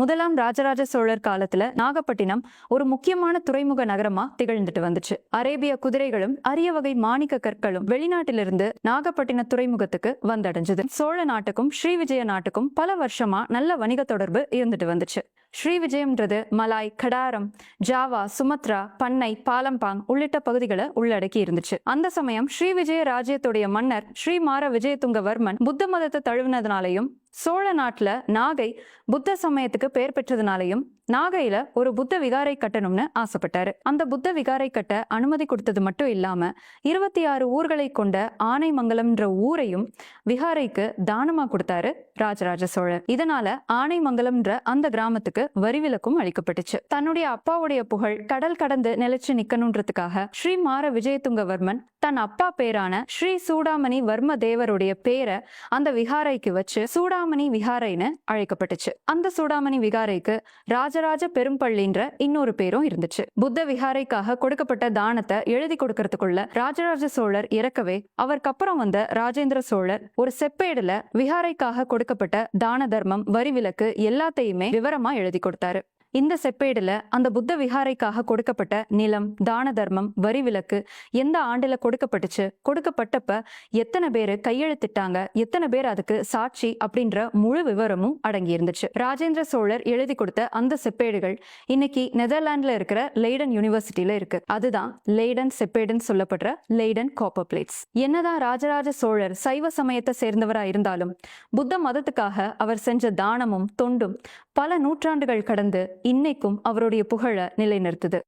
முதலாம் ராஜராஜ சோழர் காலத்துல நாகப்பட்டினம் ஒரு முக்கியமான துறைமுக நகரமா திகழ்ந்துட்டு வந்துச்சு. அரேபிய குதிரைகளும் அரிய வகை மாணிக்க கற்களும் வெளிநாட்டிலிருந்து நாகப்பட்டின துறைமுகத்துக்கு வந்தடைஞ்சது. சோழ நாட்டுக்கும் ஸ்ரீ விஜய நாட்டுக்கும் பல வருஷமா நல்ல வணிக தொடர்பு இருந்துட்டு வந்துச்சு. Sri விஜயம்ன்றது Malay Kadaram Java Sumatra Pannai Palembang உள்ளிட்ட பகுதிகளை உள்ளடக்கி இருந்துச்சு. அந்த சமயம் ஸ்ரீ விஜய ராஜ்யத்துடைய மன்னர் ஸ்ரீமார விஜயதுங்கவர்மன் புத்த மதத்தை தழுவினதுனாலையும் சோழ நாட்டில் நாகை புத்த சமயத்துக்கு பெயர் பெற்றதுனாலையும் நாகையில ஒரு புத்த விகாரை கட்டணும்னு ஆசைப்பட்டாரு. அந்த புத்த விகாரை கட்ட அனுமதி கொடுத்தது மட்டும் இல்லாம இருபத்தி ஆறு ஊர்களை கொண்ட ஆனைமங்கலம்ன்ற ஊரையும் விகாரைக்கு தானமா கொடுத்தாரு ராஜராஜ சோழர் இதனால ஆனைமங்கலம்ன்ற அந்த கிராமத்துக்கு வரிவிலக்கும் அளிக்கப்பட்டுச்சு. தன்னுடைய அப்பாவுடைய புகழ் கடல் கடந்து நிலைச்சு நிக்கணுன்றதுக்காக ஸ்ரீ மார விஜயதுங்கவர்மன் தன் அப்பா பேரான ஸ்ரீ சூடாமணி வர்ம தேவருடைய பேரை அந்த விகாரைக்கு வச்சு சூடாமணி விகாரைன்னு அழைக்கப்பட்டுச்சு. அந்த சூடாமணி விகாரைக்கு ராஜராஜ பெரும்பள்ளின்ற இன்னொரு பேரும் இருந்துச்சு. புத்த விகாரைக்காக கொடுக்கப்பட்ட தானத்தை எழுதி கொடுக்கறதுக்குள்ள ராஜராஜ சோழர் இறக்கவே அவருக்கு அப்புறம் வந்த ராஜேந்திர சோழர் ஒரு செப்பேடுல விகாரைக்காக கொடுக்கப்பட்ட தான தர்மம் வரி விலக்கு எல்லாத்தையுமே விவரமா எழுதி கொடுத்தாரு. இந்த செப்பேடுல அந்த புத்த விகாரைக்காக கொடுக்கப்பட்ட நிலம் தான தர்மம் வரி விலக்கு எந்த ஆண்டுல கொடுக்கப்பட்டுச்சு? கொடுக்கப்பட்டப்ப எத்தனை பேர் கையெழுத்திட்டாங்க? எத்தனை பேர் அதுக்கு சாட்சி அப்படின்ற முழு விவரமும் அடங்கி இருந்துச்சு ராஜேந்திர சோழர் எழுதி கொடுத்த அந்த செப்பேடுகள் இன்னைக்கு நெதர்லாண்ட்ல இருக்கிற லெய்டன் யூனிவர்சிட்டியில இருக்கு. அதுதான் லெய்டன் செப்பேடுன்னு சொல்லப்படுற லெய்டன் காப்பர் பிளேட்ஸ். என்னதான் ராஜராஜ சோழர் சைவ சமயத்தை சேர்ந்தவரா இருந்தாலும் புத்த மதத்துக்காக அவர் செஞ்ச தானமும் தொண்டும் பல நூற்றாண்டுகள் கடந்து இன்னைக்கும் அவருடைய புகழ நிலைநிறுத்துது.